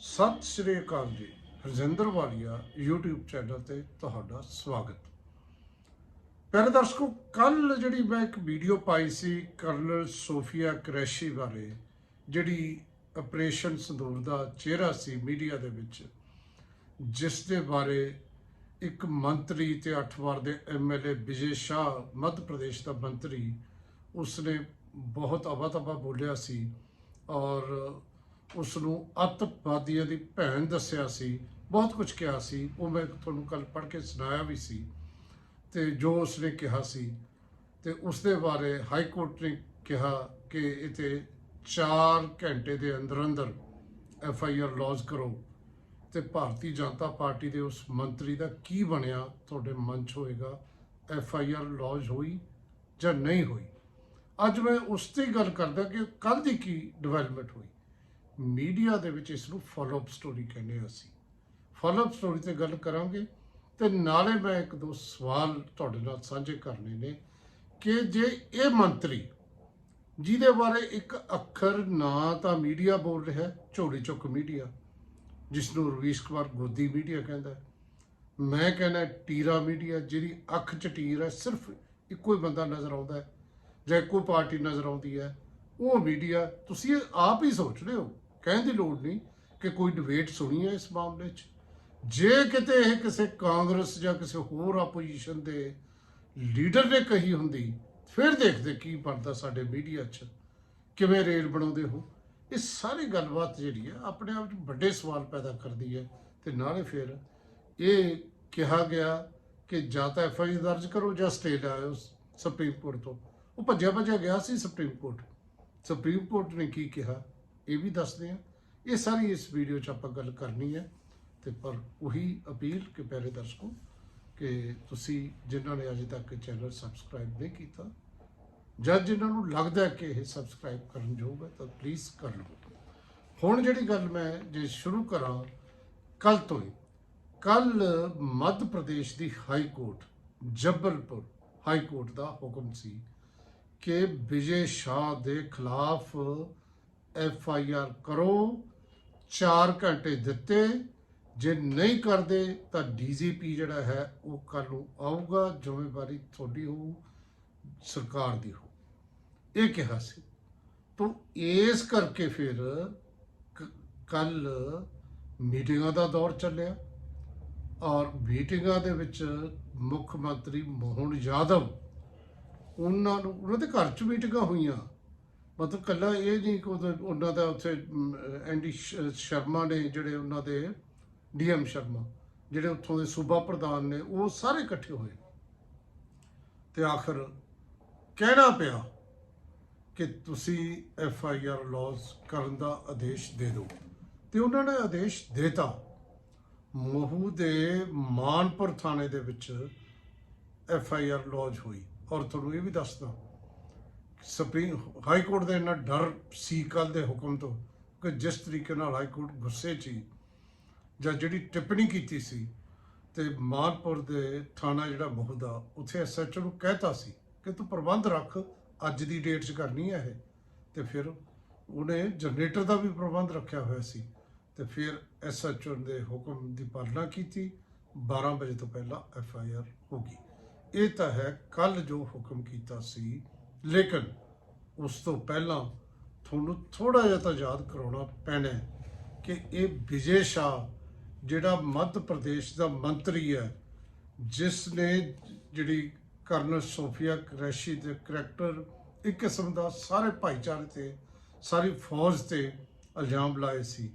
ਸਤਿ ਸ਼੍ਰੀ ਅਕਾਲ ਜੀ। ਰਜਿੰਦਰ ਵਾਲੀਆ, YouTube channel ਤੇ ਤੁਹਾਡਾ ਸਵਾਗਤ। ਪਿਆਰੇ ਦਰਸ਼ਕੋ ਕੱਲ ਜਿਹੜੀ ਮੈਂ ਇੱਕ ਵੀਡੀਓ ਪਾਈ ਸੀ ਕਰਨਲ ਸੋਫੀਆ ਕਰੈਸ਼ੀ ਬਾਰੇ, ਜਿਹੜੀ ਆਪਰੇਸ਼ਨ ਸੰਦੂਰ ਦਾ ਚਿਹਰਾ ਸੀ ਮੀਡੀਆ ਦੇ ਵਿੱਚ, ਜਿਸ ਦੇ ਬਾਰੇ ਇੱਕ ਮੰਤਰੀ ਤੇ 8 ਵਾਰ ਦੇ ਐਮਐਲਏ ਵਿਜੇ ਸ਼ਾਹ, ਮੱਧ ਪ੍ਰਦੇਸ਼ ਦਾ ਮੰਤਰੀ, ਉਸਨੇ ਬਹੁਤ ਅਵਾ-ਤਵਾ ਬੋਲਿਆ ਸੀ ਔਰ ਉਸ ਨੂੰ ਅੱਤਵਾਦੀਆਂ ਦੀ ਭੈਣ ਦੱਸਿਆ ਸੀ, ਬਹੁਤ ਕੁਝ ਕਿਹਾ ਸੀ, ਉਹ ਮੈਂ ਤੁਹਾਨੂੰ ਕੱਲ ਪੜ੍ਹ ਕੇ ਸੁਣਾਇਆ ਵੀ ਸੀ, ਤੇ ਜੋ ਉਸਨੇ ਕਿਹਾ ਸੀ, ਤੇ ਉਸ ਦੇ ਬਾਰੇ ਹਾਈ ਕੋਰਟ ਨੇ ਕਿਹਾ ਕਿ ਇਤੇ 4 ਘੰਟੇ ਦੇ ਅੰਦਰ ਅੰਦਰ ਐਫ ਆਈ ਆਰ ਲੌਂਚ ਕਰੋ, ਤੇ ਭਾਰਤੀ ਜਨਤਾ ਪਾਰਟੀ ਦੇ ਉਸ ਮੰਤਰੀ ਦਾ ਕੀ ਬਣਿਆ, ਤੁਹਾਡੇ ਮਨ 'ਚ ਹੋਏਗਾ, ਐਫ ਆਈ ਆਰ ਲੌਂਚ ਹੋਈ ਜਾਂ ਨਹੀਂ ਹੋਈ? ਅੱਜ ਮੈਂ ਉਸ ਤੇ ਗੱਲ ਕਰਦਾ ਕਿ ਕੱਲ ਦੀ ਕੀ ਡਿਵੈਲਪਮੈਂਟ ਹੋਈ? ਮੀਡੀਆ ਦੇ ਵਿੱਚ ਇਸ ਨੂੰ ਫਾਲੋ ਅਪ ਸਟੋਰੀ ਕਹਿੰਦੇ ਹਾਂ ਅਸੀਂ। ਫਾਲੋ ਅਪ ਸਟੋਰੀ ਤੇ ਗੱਲ ਕਰਾਂਗੇ ਤੇ ਨਾਲੇ ਮੈਂ ਇੱਕ ਦੋ ਸਵਾਲ ਤੁਹਾਡੇ ਨਾਲ ਸਾਂਝੇ ਕਰਨੇ ਨੇ ਕਿ ਜੇ ਇਹ ਮੰਤਰੀ ਜਿਹਦੇ ਬਾਰੇ ਇੱਕ ਅੱਖਰ ਨਾ ਤਾਂ ਮੀਡੀਆ ਬੋਲ ਰਿਹਾ ਹੈ, ਝੋਲੀ ਚੁੱਕ ਮੀਡੀਆ ਜਿਸ ਨੂੰ ਰਵੀਸ਼ ਕੁਮਾਰ ਗੋਦੀ ਮੀਡੀਆ ਕਹਿੰਦਾ ਮੈਂ ਕਹਿੰਦਾ ਟੀਰਾ ਮੀਡੀਆ ਜਿਹਦੀ ਅੱਖ 'ਚ ਟੀਰ ਹੈ ਸਿਰਫ ਇੱਕੋ ਹੀ ਬੰਦਾ ਨਜ਼ਰ ਆਉਂਦਾ ਹੈ ਜਾਂ ਇੱਕੋ ਪਾਰਟੀ ਨਜ਼ਰ ਆਉਂਦੀ ਹੈ ਉਹ ਮੀਡੀਆ ਤੁਸੀਂ ਆਪ ਹੀ ਸੋਚ ਰਹੇ ਹੋ? ਕਹਿਣ ਦੀ ਲੋੜ ਨਹੀਂ ਕਿ ਕੋਈ ਡਿਬੇਟ ਸੁਣੀ ਹੈ ਇਸ ਮਾਮਲੇ 'ਚ। ਜੇ ਕਿਤੇ ਇਹ ਕਿਸੇ ਕਾਂਗਰਸ ਜਾਂ ਕਿਸੇ ਹੋਰ ਆਪੋਜੀਸ਼ਨ ਦੇ ਲੀਡਰ ਨੇ ਕਹੀ ਹੁੰਦੀ, ਫਿਰ ਦੇਖਦੇ ਕੀ ਬਣਦਾ ਸਾਡੇ ਮੀਡੀਆ 'ਚ। ਕਿਵੇਂ ਰੇਲ ਬਣਾਉਂਦੇ ਹੋ? ਇਹ ਸਾਰੀ ਗੱਲਬਾਤ ਜਿਹੜੀ ਹੈ ਆਪਣੇ ਆਪ 'ਚ ਵੱਡੇ ਸਵਾਲ ਪੈਦਾ ਕਰਦੀ ਹੈ ਤੇ ਨਾਲੇ ਫਿਰ ਇਹ ਕਿਹਾ ਗਿਆ ਕਿ ਜਾਂ ਤਾਂ ਐਫ ਆਈ ਦਰਜ ਕਰੋ ਜਾਂ ਸਟੇ ਆਇਓ ਸੁਪਰੀਮ ਕੋਰਟ ਤੋਂ। ਉਹ ਭੱਜਿਆ ਭੱਜਿਆ ਗਿਆ ਸੀ ਸੁਪਰੀਮ ਕੋਰਟ ਸੁਪਰੀਮ ਕੋਰਟ ਨੇ ਕੀ ਕਿਹਾ? ਇਹ ਵੀ ਦੱਸਦੇ ਆ ਇਹ ਸਾਰੀ ਇਸ ਵੀਡੀਓ 'ਚ ਆਪਾਂ ਗੱਲ ਕਰਨੀ ਹੈ ਤੇ ਪਰ ਉਹੀ ਅਪੀਲ ਕਿ ਪਿਆਰੇ ਦਰਸ਼ਕੋ ਕਿ ਤੁਸੀਂ ਜਿਨ੍ਹਾਂ ਨੇ ਅਜੇ ਤੱਕ ਚੈਨਲ ਸਬਸਕ੍ਰਾਈਬ ਨਹੀਂ ਕੀਤਾ ਜਦ ਜਿਨ੍ਹਾਂ ਨੂੰ ਲੱਗਦਾ ਹੈ ਕਿ ਇਹ ਸਬਸਕ੍ਰਾਈਬ ਕਰਨ ਯੋਗ ਹੈ, ਤਾਂ ਪਲੀਜ਼ ਕਰ ਲਓ। ਹੁਣ ਜਿਹੜੀ ਗੱਲ ਮੈਂ ਜੇ ਸ਼ੁਰੂ ਕਰਾਂ ਕੱਲ ਤੋਂ ਹੀ। ਕੱਲ ਮੱਧ ਪ੍ਰਦੇਸ਼ ਦੀ high court Jabalpur high court ਦਾ ਹੁਕਮ ਸੀ ਕਿ ਵਿਜੇ ਸ਼ਾਹ ਦੇ ਖਿਲਾਫ ਐਫ ਆਈ ਆਰ ਕਰੋ 4 ਘੰਟੇ ਦਿੱਤੇ, ਜੇ ਨਹੀਂ ਕਰਦੇ ਤਾਂ ਡੀਜੀਪੀ ਜਿਹੜਾ ਹੈ ਉਹ ਕੱਲ ਨੂੰ ਆਊਗਾ, ਜ਼ਿੰਮੇਵਾਰੀ ਤੁਹਾਡੀ ਹੋਊ, ਸਰਕਾਰ ਦੀ ਹੋ ਇਹ ਕਿਹਾ ਸੀ। ਤੋਂ ਇਸ ਕਰਕੇ ਫਿਰ ਕੱਲ ਮੀਟਿੰਗਾਂ ਦਾ ਦੌਰ ਚੱਲਿਆ ਔਰ ਮੀਟਿੰਗਾਂ ਦੇ ਵਿੱਚ ਮੁੱਖ ਮੰਤਰੀ ਮੋਹਨ ਯਾਦਵ, ਉਹਨਾਂ ਨੂੰ, ਉਹਨਾਂ ਦੇ ਘਰ 'ਚ ਮੀਟਿੰਗਾਂ ਹੋਈਆਂ। ਮਤਲਬ ਕੱਲਾ ਇਹ ਨਹੀਂ ਕਿ ਉਹਦਾ- ਉਹਨਾਂ ਦਾ ਉੱਥੇ ਅਮ, ਐਂਡੀ ਸ਼ਰਮਾ ਨੇ ਜਿਹੜੇ ਉਹਨਾਂ ਦੇ ਡੀਐਮ ਸ਼ਰਮਾ ਜਿਹੜੇ ਉੱਥੋਂ ਦੇ ਸੂਬਾ ਪ੍ਰਧਾਨ ਨੇ ਉਹ ਸਾਰੇ ਇਕੱਠੇ ਹੋਏ। ਤੇ ਆਖਰ ਕਹਿਣਾ ਪਿਆ ਕਿ ਤੁਸੀਂ ਐਫ ਆਈ ਆਰ ਲੌਂਚ ਕਰਨ ਦਾ ਆਦੇਸ਼ ਦੇ ਦਿਓ। ਤੇ ਉਹਨਾਂ ਨੇ ਆਦੇਸ਼ ਦੇਤਾ। ਮਹੂ ਦੇ ਮਾਨਪੁਰ ਥਾਣੇ ਦੇ ਵਿੱਚ ਐਫ ਆਈ ਆਰ ਲੌਂਚ ਹੋਈ। ਔਰ ਤੁਹਾਨੂੰ ਇਹ ਵੀ ਦੱਸਦਾ ਸੁਪਰੀਮ ਹਾਈ ਕੋਰਟ ਦਾ ਇੰਨਾ ਡਰ ਸੀ ਕੱਲ ਦੇ ਹੁਕਮ ਤੋਂ ਕਿ ਜਿਸ ਤਰੀਕੇ ਨਾਲ ਹਾਈ ਕੋਰਟ ਗੁੱਸੇ 'ਚ ਹੀ ਜਾਂ ਜਿਹੜੀ ਟਿੱਪਣੀ ਕੀਤੀ ਸੀ ਤੇ ਮਾਨਪੁਰ ਦੇ ਥਾਣਾ ਜਿਹੜਾ ਮਹੂ ਦਾ ਉੱਥੇ ਐਸਐਚਓ ਨੂੰ ਕਹਿਤਾ ਸੀ ਕਿ ਤੂੰ ਪ੍ਰਬੰਧ ਰੱਖ, ਅੱਜ ਦੀ ਡੇਟ 'ਚ ਕਰਨੀ ਹੈ ਇਹ। ਤੇ ਫਿਰ ਉਹਨੇ ਜਨਰੇਟਰ ਦਾ ਵੀ ਪ੍ਰਬੰਧ ਰੱਖਿਆ ਹੋਇਆ ਸੀ ਤੇ ਫਿਰ ਐਸਐਚਓ ਦੇ ਹੁਕਮ ਦੀ ਪਾਲਣਾ ਕੀਤੀ 12 ਵਜੇ ਤੋਂ ਪਹਿਲਾਂ ਐਫ ਆਈ ਆਰ ਹੋ ਗਈ। ਇਹ ਤਾਂ ਹੈ ਕੱਲ ਜੋ ਹੁਕਮ ਕੀਤਾ ਸੀ ਲੇਕਿਨ ਉਸ ਤੋਂ ਪਹਿਲਾਂ ਤੁਹਾਨੂੰ ਥੋੜਾ ਜਿਹਾ ਤਾਂ ਯਾਦ ਕਰਾਉਣਾ ਪੈਣਾ ਕਿ ਇਹ ਵਿਜੇ ਸ਼ਾਹ, ਜਿਹੜਾ ਮੱਧ ਪ੍ਰਦੇਸ਼ ਦਾ ਮੰਤਰੀ ਹੈ, ਜਿਸ ਨੇ ਜਿਹੜੀ ਕਰਨਲ ਸੋਫੀਆ ਕਰੈਸ਼ੀ ਦੇ ਕਰੈਕਟਰ ਇੱਕ ਕਿਸਮ ਦਾ ਸਾਰੇ ਭਾਈਚਾਰੇ ਤੇ, ਸਾਰੀ ਫੌਜ ਤੇ ਇਲਜ਼ਾਮ ਲਾਏ ਸੀ,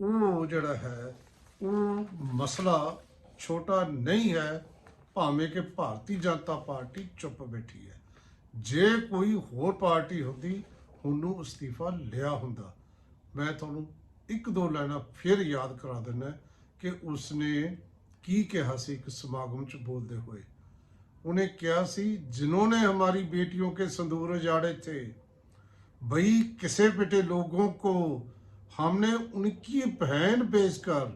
ਉਹ ਜਿਹੜਾ ਹੈ, ਉਹ ਮਸਲਾ ਛੋਟਾ ਨਹੀਂ ਹੈ, ਭਾਵੇਂ ਕਿ ਭਾਰਤੀ ਜਨਤਾ ਪਾਰਟੀ ਚੁੱਪ ਬੈਠੀ ਹੈ। ਜੇ ਕੋਈ ਹੋਰ ਪਾਰਟੀ ਹੁੰਦੀ, ਉਹਨੂੰ ਅਸਤੀਫਾ ਲਿਆ ਹੁੰਦਾ। ਮੈਂ ਤੁਹਾਨੂੰ ਇੱਕ ਦੋ ਲੈਣਾ ਫਿਰ ਯਾਦ ਕਰਾ ਦਿੰਦਾ ਕਿ ਉਸਨੇ ਕੀ ਕਿਹਾ ਸੀ ਇੱਕ ਸਮਾਗਮ 'ਚ ਬੋਲਦੇ ਹੋਏ। ਉਹਨੇ ਕਿਹਾ ਸੀ, ਜਿਨ੍ਹਾਂ ਨੇ ਹਮਾਰੀ ਬੇਟੀਆਂ ਕੇ ਸੰਦੂਰ ਉਜਾੜੇ ਥੇ, ਬਈ ਕਿਸੇ ਬਿਟੇ ਲੋਗੋਂ ਕੋ हमने उनकी ਕਰ बेचकर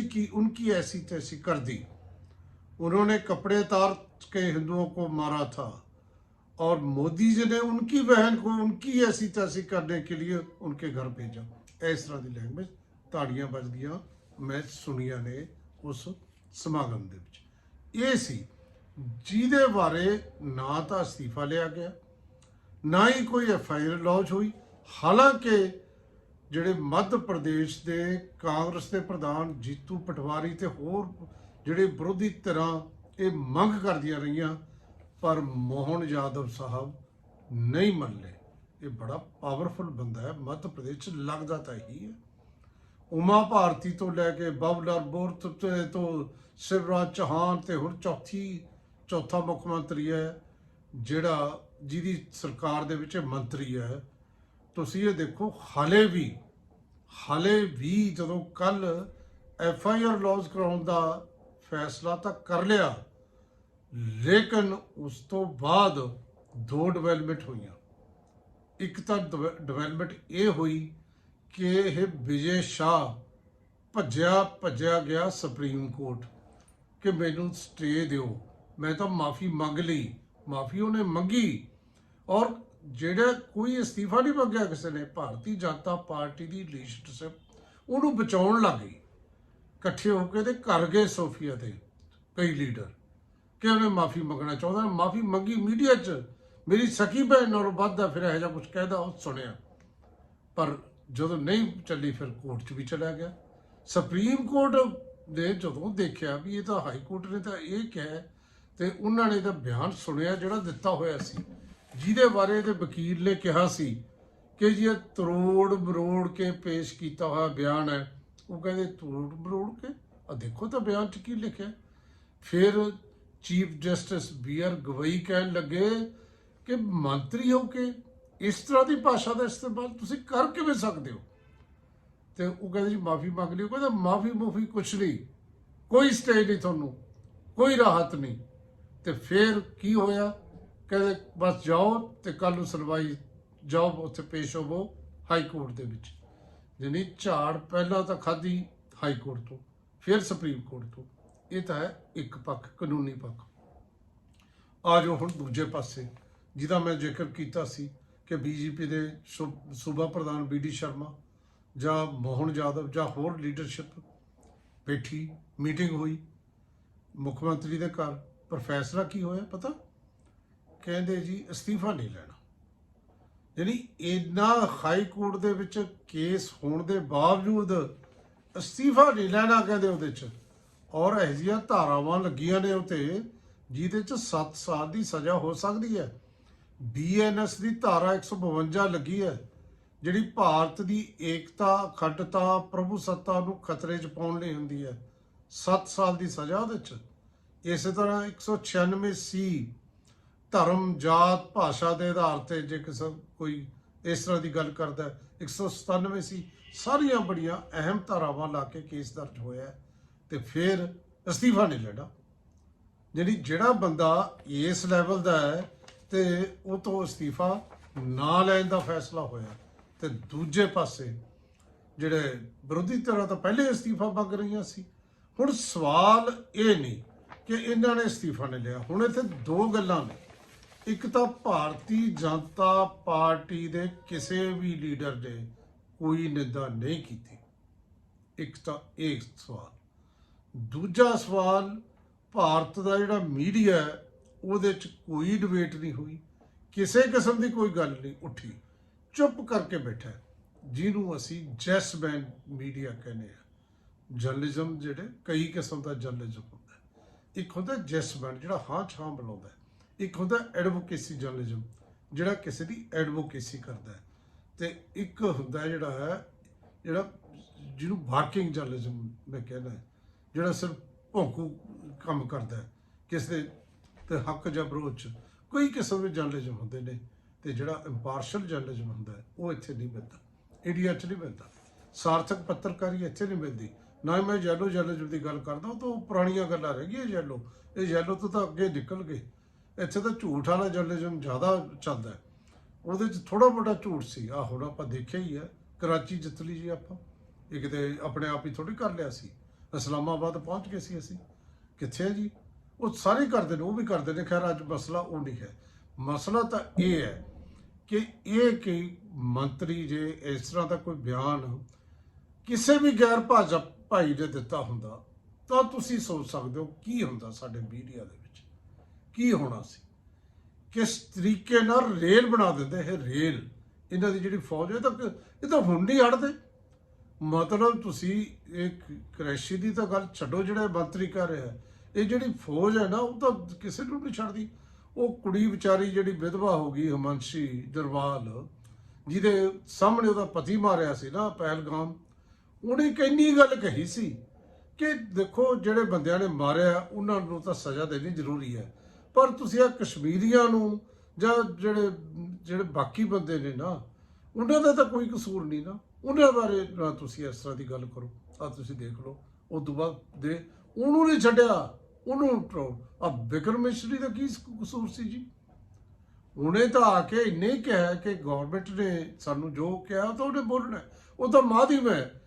ਕੀ ਉਨਕੀ ਐਸੀ ਤੈਸੀ तैसी कर दी उन्होंने कपड़े तार के हिंदुओं को मारा था और मोदी जी ने उनकी बहन को उनकी ऐसी तैसी करने के लिए उनके घर भेजा इस तरह की लैंग्वेज ਤਾੜੀਆਂ ਵੱਜਦੀਆਂ ਮੈਂ ਸੁਣੀਆਂ ਨੇ ਉਸ ਸਮਾਗਮ ਦੇ ਵਿੱਚ ਇਹ ਸੀ ਜਿਹਦੇ ਬਾਰੇ ਨਾ ਤਾਂ ਅਸਤੀਫਾ ਲਿਆ ਗਿਆ ਨਾ ਹੀ ਕੋਈ ਐਫ ਆਈ ਆਰ ਲੌਂਚ ਹੋਈ ਹਾਲਾਂਕਿ ਜਿਹੜੇ ਮੱਧ ਪ੍ਰਦੇਸ਼ ਦੇ ਕਾਂਗਰਸ ਦੇ ਪ੍ਰਧਾਨ ਜੀਤੂ ਪਟਵਾਰੀ ਤੇ ਹੋਰ ਜਿਹੜੇ ਵਿਰੋਧੀ ਧਿਰਾਂ ਇਹ ਮੰਗ ਕਰਦੀਆਂ ਰਹੀਆਂ ਪਰ ਮੋਹਨ ਯਾਦਵ ਸਾਹਿਬ ਨਹੀਂ ਮੰਨੇ ਇਹ ਬੜਾ ਪਾਵਰਫੁਲ ਬੰਦਾ ਹੈ, ਮੱਧ ਪ੍ਰਦੇਸ਼ 'ਚ ਲੱਗਦਾ ਤਾਂ ਹੀ ਹੈ। ਉਮਾ ਭਾਰਤੀ ਤੋਂ ਲੈ ਕੇ ਬਬਲਰ ਬੋਰਤ ਤੇ ਤੋਂ ਸ਼ਿਵਰਾਜ ਚੌਹਾਨ ਤੇ ਹੁਣ ਚੌਥੀ, ਚੌਥਾ ਮੁੱਖ ਮੰਤਰੀ ਹੈ, ਜਿਹੜਾ ਜਿਹਦੀ ਸਰਕਾਰ ਦੇ ਵਿੱਚ ਮੰਤਰੀ ਹੈ। ਤੁਸੀਂ ਇਹ ਦੇਖੋ, ਹਾਲੇ ਵੀ ਹਾਲੇ ਵੀ ਜਦੋਂ ਕੱਲ ਐਫ ਆਈ ਆਰ ਲੌਂਚ ਕਰਾਉਣ ਦਾ ਫੈਸਲਾ ਤਾਂ ਕਰ ਲਿਆ। ਲੇਕਿਨ ਉਸ ਤੋਂ ਬਾਅਦ ਦੋ ਡਿਵੈਲਪਮੈਂਟ ਹੋਈਆਂ। ਇੱਕ ਤਾਂ ਡਿਵੈਲਪਮੈਂਟ ਇਹ ਹੋਈ ਕਿ ਇਹ ਵਿਜੇ ਸ਼ਾਹ ਭੱਜਿਆ ਭੱਜਿਆ ਗਿਆ ਸੁਪਰੀਮ ਕੋਰਟ ਕਿ ਮੈਨੂੰ ਸਟੇ ਦਿਓ। ਮੈਂ ਤਾਂ ਮਾਫੀ ਮੰਗ ਲਈ, ਮਾਫੀ ਉਹਨੇ ਮੰਗੀ ਔਰ ਜਿਹੜਾ ਕੋਈ ਅਸਤੀਫਾ ਨਹੀਂ ਮੰਗਿਆ ਕਿਸੇ ਨੇ, ਭਾਰਤੀ ਜਨਤਾ ਪਾਰਟੀ ਦੀ ਲੀਡਰਸ਼ਿਪ ਉਹਨੂੰ ਬਚਾਉਣ ਲੱਗ ਗਈ। ਇਕੱਠੇ ਹੋ ਕੇ ਤੇ ਕਰ ਗਏ ਸੋਫੀਆ ਤੇ, ਕਈ ਲੀਡਰ ਕਿ ਉਹਨੇ ਮਾਫੀ ਮੰਗਣਾ ਚਾਹੁੰਦਾ? ਮਾਫੀ ਮੰਗੀ ਮੀਡੀਆ 'ਚ। ਮੇਰੀ ਸਕੀ ਭੈਣ ਨਾਲੋਂ ਵੱਧ ਫਿਰ ਇਹੋ ਜਿਹਾ ਕੁਝ ਕਹਿਦਾ, ਉਹ ਸੁਣਿਆ। ਪਰ ਜਦੋਂ ਨਹੀਂ ਚੱਲੀ, ਫਿਰ ਕੋਰਟ 'ਚ ਵੀ ਚਲਾ ਗਿਆ। ਸੁਪਰੀਮ ਕੋਰਟ ਨੇ ਜਦੋਂ ਦੇਖਿਆ ਵੀ ਇਹ ਤਾਂ ਹਾਈ ਕੋਰਟ ਨੇ ਤਾਂ ਇਹ ਕਿਹਾ, ਤੇ ਉਹਨਾਂ ਨੇ ਤਾਂ ਬਿਆਨ ਸੁਣਿਆ ਜਿਹੜਾ ਦਿੱਤਾ ਹੋਇਆ ਸੀ। ਜਿਹਦੇ ਬਾਰੇ ਇਹਦੇ ਵਕੀਲ ਨੇ ਕਿਹਾ ਸੀ ਕਿ ਜੀ ਇਹ ਤਰੋੜ ਬਰੋੜ ਕੇ ਪੇਸ਼ ਕੀਤਾ ਹੋਇਆ ਬਿਆਨ ਹੈ। ਉਹ ਕਹਿੰਦੇ, ਤਰੋੜ ਮਰੋੜ ਕੇ? ਆ ਦੇਖੋ ਤਾਂ ਬਿਆਨ 'ਚ ਕੀ ਲਿਖਿਆ। ਫਿਰ chief justice B R Gavai ਕਹਿਣ ਲੱਗੇ ਕਿ ਮੰਤਰੀ ਹੋ ਕੇ ਇਸ ਤਰ੍ਹਾਂ ਦੀ ਭਾਸ਼ਾ ਦਾ ਇਸਤੇਮਾਲ ਤੁਸੀਂ ਕਰ ਕਿਵੇਂ ਸਕਦੇ ਹੋ? ਤੇ ਉਹ ਕਹਿੰਦੇ ਜੀ, ਮਾਫੀ ਮੰਗ ਲਈ ਉਹ ਕਹਿੰਦਾ, ਮਾਫੀ ਮੁਫੀ ਕੁਛ ਨਹੀਂ। ਕੋਈ ਸਟੇਜ ਨਹੀਂ ਤੁਹਾਨੂੰ। ਕੋਈ ਰਾਹਤ ਨਹੀਂ। ਤੇ ਫਿਰ ਕੀ ਹੋਇਆ? ਕਹਿੰਦੇ, ਬਸ ਜਾਓ ਤੇ ਕੱਲ ਨੂੰ ਸੁਣਵਾਈ ਜਾਓ ਉੱਥੇ ਪੇਸ਼ ਹੋਵੋ ਹਾਈ ਕੋਰਟ ਦੇ ਵਿੱਚ। ਜਿਹਨੀ ਝਾੜ ਪਹਿਲਾਂ ਤਾਂ ਖਾਦੀ ਹਾਈ ਕੋਰਟ ਤੋਂ, ਫਿਰ ਸੁਪਰੀਮ ਕੋਰਟ ਤੋਂ। ਇਹ ਤਾਂ ਹੈ ਇੱਕ ਪੱਖ, ਕਾਨੂੰਨੀ ਪੱਖ। ਆ ਜਾਓ ਹੁਣ ਦੂਜੇ ਪਾਸੇ, ਜਿਹਦਾ ਮੈਂ ਜ਼ਿਕਰ ਕੀਤਾ ਸੀ ਕਿ ਬੀਜੇਪੀ ਦੇ ਸੂਬਾ ਪ੍ਰਧਾਨ ਬੀਡੀ ਸ਼ਰਮਾ ਜਾਂ ਮੋਹਨ ਜਾਦਵ ਜਾਂ ਹੋਰ ਲੀਡਰਸ਼ਿਪ ਬੈਠੀ, ਮੀਟਿੰਗ ਹੋਈ, ਮੁੱਖ ਮੰਤਰੀ ਦੇ ਘਰ, ਪਰ ਫੈਸਲਾ ਕੀ ਹੋਇਆ ਪਤਾ? ਕਹਿੰਦੇ ਜੀ ਅਸਤੀਫਾ ਨਹੀਂ ਲੈਣਾ। ਯਾਨੀ ਇੰਨਾ ਹਾਈ ਕੋਰਟ ਦੇ ਵਿੱਚ ਕੇਸ ਹੋਣ ਦੇ ਬਾਵਜੂਦ ਅਸਤੀਫਾ ਨਹੀਂ ਲੈਣਾ ਕਹਿੰਦੇ ਉਹਦੇ ਚ। ਔਰ ਇਹ ਜਿਹੀਆਂ ਧਾਰਾਵਾਂ ਲੱਗੀਆਂ ਨੇ ਉਤੇ ਜਿਹਦੇ ਚ 7 ਸਾਲ ਦੀ ਸਜ਼ਾ ਹੋ ਸਕਦੀ ਹੈ। ਬੀਐਨਐਸ ਦੀ ਧਾਰਾ 152 ਲੱਗੀ ਹੈ ਜਿਹੜੀ ਭਾਰਤ ਦੀ ਏਕਤਾ ਅਖੰਡਤਾ ਪ੍ਰਭੂ ਸੱਤਾ ਨੂੰ ਖਤਰੇ 'ਚ ਪਾਉਣ ਲਈ ਹੁੰਦੀ ਹੈ। 7 ਸਾਲ ਦੀ ਸਜ਼ਾ ਉਹਦੇ 'ਚ। ਇਸੇ ਤਰ੍ਹਾਂ 196 ਸੀ ਧਰਮ ਜਾਤ ਭਾਸ਼ਾ ਦੇ ਆਧਾਰ ਤੇ ਜੇ ਕਿਸੇ ਕੋਈ ਇਸ ਤਰ੍ਹਾਂ ਦੀ ਗੱਲ ਕਰਦਾ ਹੈ, 197 ਸੀ ਸਾਰੀਆਂ ਬੜੀਆਂ ਅਹਿਮ ਧਾਰਾਵਾਂ ਲਾ ਕੇ ਕੇਸ ਦਰਜ ਹੋਇਆ ਹੈ। ਤੇ ਫਿਰ ਅਸਤੀਫਾ ਨਹੀਂ ਲੈਣਾ। ਜਿਹੜੀ ਜਿਹੜਾ ਬੰਦਾ ਇਸ ਲੈਵਲ ਦਾ ਹੈ ਤੇ ਉਹ ਤੋਂ ਅਸਤੀਫਾ ਨਾ ਲੈਣ ਦਾ ਫੈਸਲਾ ਹੋਇਆ ਤੇ ਦੂਜੇ ਪਾਸੇ ਜਿਹੜੇ ਵਿਰੋਧੀ ਧਿਰਾਂ ਤਾਂ ਪਹਿਲੇ ਅਸਤੀਫਾ ਮੰਗ ਰਹੀਆਂ ਸੀ, ਹੁਣ ਸਵਾਲ ਇਹ ਨਹੀਂ ਕਿ ਇਹਨਾਂ ਨੇ ਅਸਤੀਫਾ ਨਹੀਂ ਲਿਆ। ਹੁਣ ਇੱਥੇ ਦੋ ਗੱਲਾਂ ਨੇ। ਇੱਕ ਤਾਂ ਭਾਰਤੀ ਜਨਤਾ ਪਾਰਟੀ ਦੇ ਕਿਸੇ ਵੀ ਲੀਡਰ ਨੇ ਕੋਈ ਨਿੰਦਾ ਨਹੀਂ ਕੀਤੀ। ਇੱਕ ਤਾਂ ਇਹ ਸਵਾਲ। ਦੂਜਾ ਸਵਾਲ, ਭਾਰਤ ਦਾ ਜਿਹੜਾ ਮੀਡੀਆ ਹੈ, ਉਹਦੇ 'ਚ ਕੋਈ ਡਿਬੇਟ ਨਹੀਂ ਹੋਈ। ਕਿਸੇ ਕਿਸਮ ਦੀ ਕੋਈ ਗੱਲ ਨਹੀਂ ਉੱਠੀ। ਚੁੱਪ ਕਰਕੇ ਬੈਠਾ ਜਿਹਨੂੰ ਅਸੀਂ ਜੈਸ ਬੈਨ ਮੀਡੀਆ ਕਹਿੰਦੇ ਆ ਜਰਨਲਿਜ਼ਮ ਜਿਹੜੇ, ਕਈ ਕਿਸਮ ਦਾ ਜਰਨਲਿਜ਼ਮ ਹੁੰਦਾ ਇੱਕ ਹੁੰਦਾ ਜੈਸ ਬੈਨ ਜਿਹੜਾ ਹਾਂ ਛਾਂ ਬੁਲਾਉਂਦਾ ਇੱਕ ਹੁੰਦਾ ਐਡਵੋਕੇਸੀ ਜਰਨਲਿਜ਼ਮ ਜਿਹੜਾ ਕਿਸੇ ਦੀ ਐਡਵੋਕੇਸੀ ਕਰਦਾ ਹੈ। ਤੇ ਇੱਕ ਹੁੰਦਾ ਜਿਹੜਾ ਹੈ, ਜਿਹੜਾ ਜਿਹਨੂੰ ਵਾਰਕਿੰਗ ਜਰਨਲਿਜ਼ਮ ਮੈਂ ਕਹਿੰਦਾ ਜਿਹੜਾ ਸਿਰਫ ਭੌਂਕੂ ਕੰਮ ਕਰਦਾ ਹੈ, ਕਿਸੇ ਦੇ ਤੇ ਹੱਕ ਜਾਂ ਵਿਰੋਧ ਚ, ਕੋਈ ਕਿਸਮ ਦੇ ਜਰਨਲਿਜ਼ਮ ਹੁੰਦੇ ਨੇ, ਤੇ ਜਿਹੜਾ ਇੰਪਾਰਸ਼ਲ ਜਰਨਲਿਜ਼ਮ ਹੁੰਦਾ ਹੈ, ਉਹ ਇੱਥੇ ਨਹੀਂ ਮਿਲਦਾ। ਇੰਡੀਆ 'ਚ ਨਹੀਂ ਮਿਲਦਾ। ਸਾਰਥਕ ਪੱਤਰਕਾਰੀ ਇੱਥੇ ਨਹੀਂ ਮਿਲਦੀ। ਨਾ ਹੀ ਮੈਂ ਯੈਲੋ ਜਰਨਲਿਜ਼ਮ ਦੀ ਗੱਲ ਕਰਦਾ, ਉਹ ਤਾਂ ਪੁਰਾਣੀਆਂ ਗੱਲਾਂ ਰਹਿ ਗਈਆਂ ਯੈਲੋ ਇਹ ਯੈਲੋ ਤੋਂ ਤਾਂ ਅੱਗੇ ਨਿਕਲ ਗਏ ਇੱਥੇ ਤਾਂ ਝੂਠ ਵਾਲਾ ਜਰਨਲਿਜ਼ਮ ਜ਼ਿਆਦਾ ਚੱਲਦਾ ਉਹਦੇ 'ਚ ਥੋੜਾ ਬੜਾ ਝੂਠ ਸੀ। ਆ ਹੁਣ ਆਪਾਂ ਦੇਖਿਆ ਹੀ ਹੈ। ਕਰਾਚੀ ਜਿੱਤ ਲਈ ਜੀ ਆਪਾਂ। ਇਹ ਕਿਤੇ ਆਪਣੇ ਆਪ ਹੀ ਥੋੜੀ ਕਰ ਲਿਆ ਸੀ। ਇਸਲਾਮਾਬਾਦ ਪਹੁੰਚ ਗਏ ਸੀ ਅਸੀਂ। ਕਿੱਥੇ ਹੈ ਜੀ? ਉਹ ਸਾਰੇ ਕਰਦੇ ਨੇ, ਉਹ ਵੀ ਕਰਦੇ ਨੇ। ਖੈਰ, ਅੱਜ ਮਸਲਾ ਉਹ ਨਹੀਂ ਹੈ। ਮਸਲਾ ਤਾਂ ਇਹ ਹੈ ਕਿ ਇਹ ਕਿ ਮੰਤਰੀ ਜੇ ਇਸ ਤਰ੍ਹਾਂ ਦਾ ਕੋਈ ਬਿਆਨ ਕਿਸੇ ਵੀ ਗੈਰ ਭਾਜਪਾ ਭਾਈ ਨੇ ਦਿੱਤਾ ਹੁੰਦਾ, ਤਾਂ ਤੁਸੀਂ ਸੋਚ ਸਕਦੇ ਹੋ ਕੀ ਹੁੰਦਾ ਸਾਡੇ ਮੀਡੀਆ ਦੇ ਵਿੱਚ। ਕੀ ਹੋਣਾ ਸੀ? ਕਿਸ ਤਰੀਕੇ ਨਾਲ ਰੇਲ ਬਣਾ ਦਿੰਦੇ ਇਹ ਰੇਲ? ਇਹਨਾਂ ਦੀ ਜਿਹੜੀ ਫੌਜ ਇਹ ਤਾਂ ਇਹ ਤਾਂ ਹੁਣ ਨਹੀਂ ਹਟਦੇ। ਮਤਲਬ ਤੁਸੀਂ ਇੱਕ ਕਰੈਸ਼ੀ ਦੀ ਤਾਂ ਗੱਲ ਛੱਡੋ, ਜਿਹੜਾ ਮੰਤਰੀ ਕਰ ਰਿਹਾ ਇਹ ਜਿਹੜੀ ਫੌਜ ਹੈ ਨਾ, ਉਹ ਤਾਂ ਕਿਸੇ ਨੂੰ ਨਹੀਂ ਛੱਡਦੀ। ਉਹ ਕੁੜੀ ਵਿਚਾਰੀ ਜਿਹੜੀ ਵਿਧਵਾ ਹੋ ਗਈ, ਹਮੰਸ਼ੀ ਦਰਵਾਲ, ਜਿਹਦੇ ਸਾਹਮਣੇ ਉਹਦਾ ਪਤੀ ਮਾਰਿਆ ਸੀ ਨਾ, ਪਹਿਲਗਾਮ, ਉਹਨੇ ਇੱਕ ਇੰਨੀ ਗੱਲ ਕਹੀ ਸੀ ਕਿ ਦੇਖੋ, ਜਿਹੜੇ ਬੰਦਿਆਂ ਨੇ ਮਾਰਿਆ, ਉਹਨਾਂ ਨੂੰ ਤਾਂ ਸਜ਼ਾ ਦੇਣੀ ਜ਼ਰੂਰੀ ਹੈ। ਪਰ ਤੁਸੀਂ ਆ ਕਸ਼ਮੀਰੀਆਂ ਨੂੰ ਜਾਂ ਜਿਹੜੇ ਜਿਹੜੇ ਬਾਕੀ ਬੰਦੇ ਨੇ ਨਾ, ਉਹਨਾਂ ਦਾ ਤਾਂ ਕੋਈ ਕਸੂਰ ਨਹੀਂ ਨਾ। ਉਹਨਾਂ ਬਾਰੇ ਨਾ ਤੁਸੀਂ ਇਸ ਤਰ੍ਹਾਂ ਦੀ ਗੱਲ ਕਰੋ ਆ ਤੁਸੀਂ ਦੇਖ ਲਓ। ਉਹ ਤੋਂ ਬਾਅਦ ਦੇ ਉਹਨੂੰ ਨਹੀਂ ਛੱਡਿਆ, ਉਹਨੂੰ ਆ ਬਿਕਰਮ ਮਿਸ਼ਰੀ ਦਾ ਕੀ ਕਸੂਰ ਸੀ ਜੀ? ਉਹਨੇ ਤਾਂ ਆ ਕੇ ਇੰਨੇ ਹੀ ਕਿਹਾ ਕਿ ਗਵਰਨਮੈਂਟ ਨੇ ਸਾਨੂੰ ਜੋ ਕਿਹਾ ਤਾਂ ਉਹਨੇ ਬੋਲਣਾ ਉਹ ਤਾਂ ਮਾਧਿਮ ਹੈ।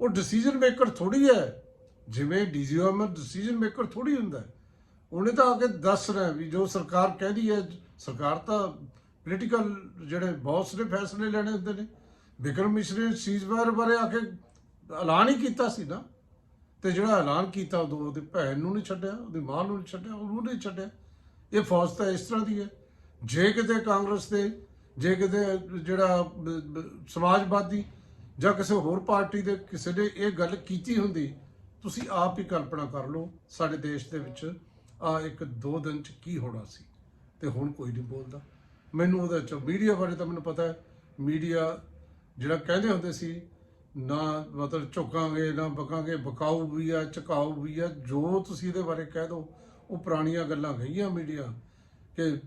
ਉਹ ਡਿਸੀਜਨ ਮੇਕਰ ਥੋੜੀ ਹੈ। ਜਿਵੇਂ ਡੀਜੀਐਮ ਡਿਸੀਜਨ ਮੇਕਰ ਥੋੜੀ ਹੁੰਦਾ ਉਹਨੇ ਤਾਂ ਆ ਕੇ ਦੱਸ ਰਿਹਾ ਵੀ ਜੋ ਸਰਕਾਰ ਕਹਿੰਦੀ ਹੈ, ਸਰਕਾਰ ਤਾਂ ਪੋਲੀਟੀਕਲ ਜਿਹੜੇ ਬੌਸ ਨੇ ਫੈਸਲੇ ਲੈਣੇ ਹੁੰਦੇ ਨੇ। ਵਿਕਰਮ ਮਿਸ਼ਰੇ ਨੇ ਸੀਜ਼ਫਾਇਰ ਬਾਰੇ ਆ ਕੇ ਐਲਾਨ ਹੀ ਕੀਤਾ ਸੀ ਨਾ। ਤੇ ਜਿਹੜਾ ਐਲਾਨ ਕੀਤਾ ਉਦੋਂ ਉਹਦੀ ਭੈਣ ਨੂੰ ਨਹੀਂ ਛੱਡਿਆ, ਉਹਦੀ ਮਾਂ ਨੂੰ ਨਹੀਂ ਛੱਡਿਆ, ਉਹਨੂੰ ਨਹੀਂ ਛੱਡਿਆ। ਇਹ ਫੌਜ ਤਾਂ ਇਸ ਤਰ੍ਹਾਂ ਦੀ ਹੈ। ਜੇ ਕਿਤੇ ਕਾਂਗਰਸ ਦੇ, ਜੇ ਕਿਤੇ ਜਿਹੜਾ ਸਮਾਜਵਾਦੀ ਜਾਂ ਕਿਸੇ ਹੋਰ ਪਾਰਟੀ ਦੇ ਕਿਸੇ ਨੇ ਇਹ ਗੱਲ ਕੀਤੀ ਹੁੰਦੀ, ਤੁਸੀਂ ਆਪ ਹੀ ਕਲਪਨਾ ਕਰ ਲਓ, ਸਾਡੇ ਦੇਸ਼ ਦੇ ਵਿੱਚ ਆ ਇੱਕ ਦੋ ਦਿਨ ਚ ਕੀ ਹੋਣਾ ਸੀ। ਤੇ ਹੁਣ ਕੋਈ ਨਹੀਂ ਬੋਲਦਾ। ਮੈਨੂੰ ਉਹਦੇ ਚ ਮੀਡੀਆ ਬਾਰੇ ਤਾਂ ਮੈਨੂੰ ਪਤਾ ਹੈ। ਮੀਡੀਆ ਜਿਹੜਾ ਕਹਿੰਦੇ ਹੁੰਦੇ ਸੀ, ਨਾ ਮਤਲਬ ਝੁਕਾਂਗੇ, ਨਾ ਬਕਾਂਗੇ, ਬਕਾਊ ਵੀ ਆ, ਝਕਾਊ ਵੀ ਆ, ਜੋ ਤੁਸੀਂ ਇਹਦੇ ਬਾਰੇ ਕਹਿ ਦੋ, ਉਹ ਪੁਰਾਣੀਆਂ ਗੱਲਾਂ ਗਈਆਂ ਮੀਡੀਆ ਕਿ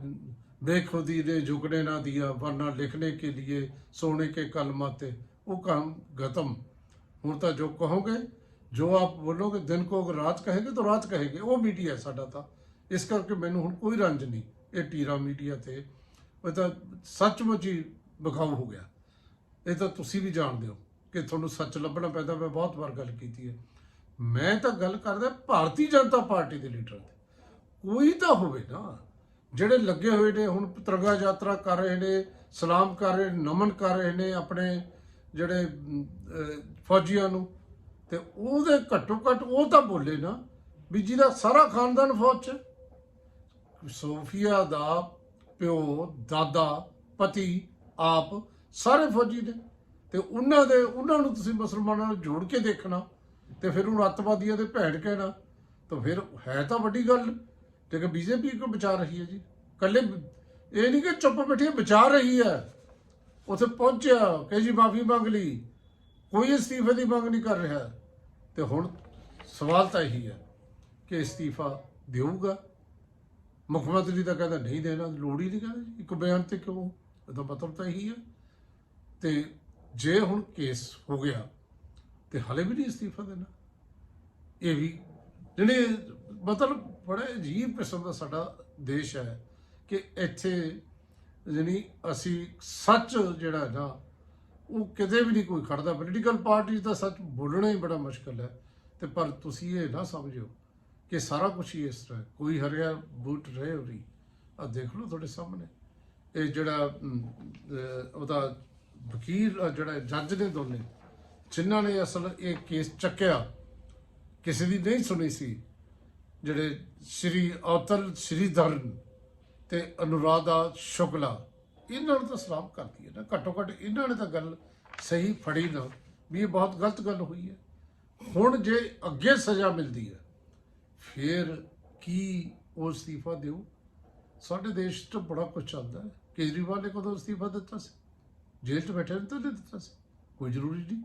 ਦੇਖੋ ਦੀ ਦੇ ਝੁਕਣੇ ਨਾ ਦਿਆ, ਵਰਨਾ ਲਿਖਣੇ ਕੇ ਲਈ ਸੋਨੇ ਕੇ ਕਲਮਾਂ 'ਤੇ ਉਹ ਕੰਮ ਗਤਮ। ਹੁਣ ਤਾਂ ਜੋ ਕਹੋਗੇ, ਜੋ ਆਪ ਬੋਲੋਗੇ, ਦਿਨ ਕੋ ਰਾਤ ਕਹੇਗੇ ਤਾਂ ਰਾਤ ਕਹੇਗੇ, ਉਹ ਮੀਡੀਆ ਸਾਡਾ ਤਾਂ। ਇਸ ਕਰਕੇ ਮੈਨੂੰ ਹੁਣ ਕੋਈ ਰੰਜ ਨਹੀਂ, ਇਹ ਟੀਰਾ ਮੀਡੀਆ ਤੇ। ਉਹ ਤਾਂ ਸੱਚਮੁੱਚ ਹੀ ਬਖਾਉ ਹੋ ਗਿਆ। ਇਹ ਤਾਂ ਤੁਸੀਂ ਵੀ ਜਾਣਦੇ ਹੋ ਕਿ ਤੁਹਾਨੂੰ ਸੱਚ ਲੱਭਣਾ ਪੈਂਦਾ, ਮੈਂ ਬਹੁਤ ਵਾਰ ਗੱਲ ਕੀਤੀ ਹੈ। ਮੈਂ ਤਾਂ ਗੱਲ ਕਰਦਾ ਭਾਰਤੀ ਜਨਤਾ ਪਾਰਟੀ ਦੇ ਲੀਡਰ ਦੀ ਕੋਈ ਤਾਂ ਹੋਵੇ ਨਾ, ਜਿਹੜੇ ਲੱਗੇ ਹੋਏ ਨੇ, ਹੁਣ ਤਿਰੰਗਾ ਯਾਤਰਾ ਕਰ ਰਹੇ ਨੇ, ਸਲਾਮ ਕਰ ਰਹੇ ਨਮਨ ਕਰ ਰਹੇ ਨੇ ਆਪਣੇ ਜਿਹੜੇ ਫੌਜੀਆਂ ਨੂੰ, ਤੇ ਉਹਦੇ ਘੱਟੋ ਘੱਟ ਉਹ ਤਾਂ ਬੋਲੇ ਨਾ ਵੀ ਜਿਹਦਾ ਸਾਰਾ ਖਾਨਦਾਨ ਫੌਜ ਚ। ਸੋਫੀਆ ਦਾ ਪਿਓ, ਦਾਦਾ, ਪਤੀ ਆਪ ਸਾਰੇ ਫੌਜੀ ਨੇ। ਤੇ ਉਹਨਾਂ ਦੇ ਉਹਨਾਂ ਨੂੰ ਤੁਸੀਂ ਮੁਸਲਮਾਨਾਂ ਨਾਲ ਜੋੜ ਕੇ ਦੇਖਣਾ, ਤੇ ਫਿਰ ਉਹਨੂੰ ਅੱਤਵਾਦੀਆਂ ਦੇ ਭੈਣ ਕਹਿਣਾ। ਤਾਂ ਫਿਰ ਹੈ ਤਾਂ ਵੱਡੀ ਗੱਲ। ਤੇ ਕਿ ਬੀਜੇਪੀ ਕੋ ਬਚਾ ਰਹੀ ਹੈ ਜੀ? ਕੱਲੇ ਇਹ ਨਹੀਂ ਕਿ ਚੁੱਪ ਬੈਠੀ ਬਚਾ ਰਹੀ ਹੈ। ਉਥੇ ਪਹੁੰਚਿਆ ਕਿ ਜੀ ਮਾਫੀ ਮੰਗ ਲਈ। ਕੋਈ ਅਸਤੀਫੇ ਦੀ ਮੰਗ ਨਹੀਂ ਕਰ ਰਿਹਾ। ਤੇ ਹੁਣ ਸਵਾਲ ਤਾਂ ਇਹੀ ਹੈ ਕਿ ਅਸਤੀਫਾ ਦੇਊਗਾ? ਮੁੱਖ ਮੰਤਰੀ ਤਾਂ ਕਹਿੰਦਾ, ਨਹੀਂ ਦੇਣਾ, ਲੋੜ ਹੀ ਨਹੀਂ ਕਹਿੰਦਾ ਜੀ। ਇੱਕ ਬਿਆਨ ਤੇ ਕਿਉਂ? ਇਹਦਾ ਮਤਲਬ ਤਾਂ ਇਹੀ ਹੈ। ਤੇ ਜੇ ਹੁਣ ਕੇਸ ਹੋ ਗਿਆ, ਤੇ ਹਲੇ ਵੀ ਨਹੀਂ ਅਸਤੀਫਾ ਦੇਣਾ। ਇਹ ਵੀ ਜਿਹੜੇ ਮਤਲਬ ਬੜਾ ਅਜੀਬ ਕਿਸਮ ਦਾ ਸਾਡਾ ਦੇਸ਼ ਹੈ ਕਿ ਇੱਥੇ ਜਾਣੀ ਅਸੀਂ ਸੱਚ ਜਿਹੜਾ ਹੈ ਨਾ ਉਹ ਕਿਤੇ ਵੀ ਨਹੀਂ ਕੋਈ ਖੜਦਾ। ਪੋਲੀਟੀਕਲ ਪਾਰਟੀਜ਼ ਦਾ ਸੱਚ ਬੋਲਣਾ ਹੀ ਬੜਾ ਮੁਸ਼ਕਲ ਹੈ। ਤੇ ਪਰ ਤੁਸੀਂ ਇਹ ਨਾ ਸਮਝਿਓ ਕਿ ਸਾਰਾ ਕੁਝ ਹੀ ਇਸ ਤਰ੍ਹਾਂ ਕੋਈ ਹਰਿਆ ਬੂਟ ਰਹੇ ਹੋ ਰਹੀ ਆ ਦੇਖ ਲਓ ਤੁਹਾਡੇ ਸਾਹਮਣੇ। ਇਹ ਜਿਹੜਾ ਉਹਦਾ ਵਕੀਲ ਅਹ, ਜਿਹੜਾ ਜੱਜ ਨੇ ਦੋਨੇ ਜਿਨ੍ਹਾਂ ਨੇ ਅਸਲ ਇਹ ਕੇਸ ਚੱਕਿਆ ਕਿਸੇ ਦੀ ਨਹੀਂ ਸੁਣੀ ਸੀ ਜਿਹੜੇ ਸ਼੍ਰੀ ਅਵਤਲ ਸ਼੍ਰੀਧਰਨ ਤੇ ਅਨੁਰਾਧਾ ਸ਼ੁਕਲਾ ਇਹਨਾਂ ਨੂੰ ਤਾਂ ਸਲਾਮ ਕਰਦੀ ਹੈ ਨਾ ਘੱਟੋ ਘੱਟ ਇਹਨਾਂ ਨੇ ਤਾਂ ਗੱਲ ਸਹੀ ਫੜੀ ਨਾ ਵੀ ਇਹ ਬਹੁਤ ਗਲਤ ਗੱਲ ਹੋਈ ਹੈ। ਹੁਣ ਜੇ ਅੱਗੇ ਸਜ਼ਾ ਮਿਲਦੀ ਹੈ ਫਿਰ ਕੀ ਉਹ ਅਸਤੀਫਾ ਦਿਓ? ਸਾਡੇ ਦੇਸ਼ 'ਚ ਬੜਾ ਕੁਝ ਚੱਲਦਾ ਹੈ। ਕੇਜਰੀਵਾਲ ਨੇ ਕਦੋਂ ਅਸਤੀਫਾ ਦਿੱਤਾ ਸੀ? ਜੇਲ੍ਹ 'ਚ ਬੈਠੇ ਨੇ ਤਾਂ ਨਹੀਂ ਦਿੱਤਾ ਸੀ। ਕੋਈ ਜ਼ਰੂਰੀ ਨਹੀਂ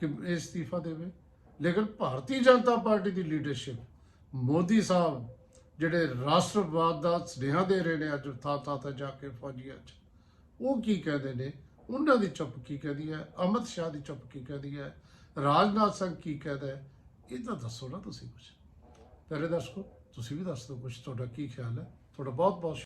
ਕਿ ਇਹ ਅਸਤੀਫਾ ਦੇਵੇ। ਲੇਕਿਨ ਭਾਰਤੀ ਜਨਤਾ ਪਾਰਟੀ ਦੀ ਲੀਡਰਸ਼ਿਪ ਮੋਦੀ ਸਾਹਿਬ ਜਿਹੜੇ ਰਾਸ਼ਟਰਵਾਦ ਦਾ ਸੁਨੇਹਾ ਦੇ ਰਹੇ ਨੇ ਅੱਜ ਥਾਂ ਥਾਂ ਤੇ ਜਾ ਕੇ ਫੌਜੀਆਂ 'ਚ, ਉਹ ਕੀ ਕਹਿੰਦੇ ਨੇ? ਉਹਨਾਂ ਦੀ ਚੁੱਪ ਕੀ ਕਹਿੰਦੀ ਹੈ? ਅਮਿਤ ਸ਼ਾਹ ਦੀ ਚੁੱਪ ਕੀ ਕਹਿੰਦੀ ਹੈ? ਰਾਜਨਾਥ ਸਿੰਘ ਕੀ ਕਹਿੰਦਾ ਇਹ ਤਾਂ ਦੱਸੋ ਨਾ ਤੁਸੀਂ ਕੁਝ ਪਹਿਲੇ ਦੱਸੋ, ਤੁਸੀਂ ਵੀ ਦੱਸ ਦਿਓ ਕੁਝ ਤੁਹਾਡਾ ਕੀ ਖਿਆਲ ਹੈ? ਤੁਹਾਡਾ ਬਹੁਤ ਬਹੁਤ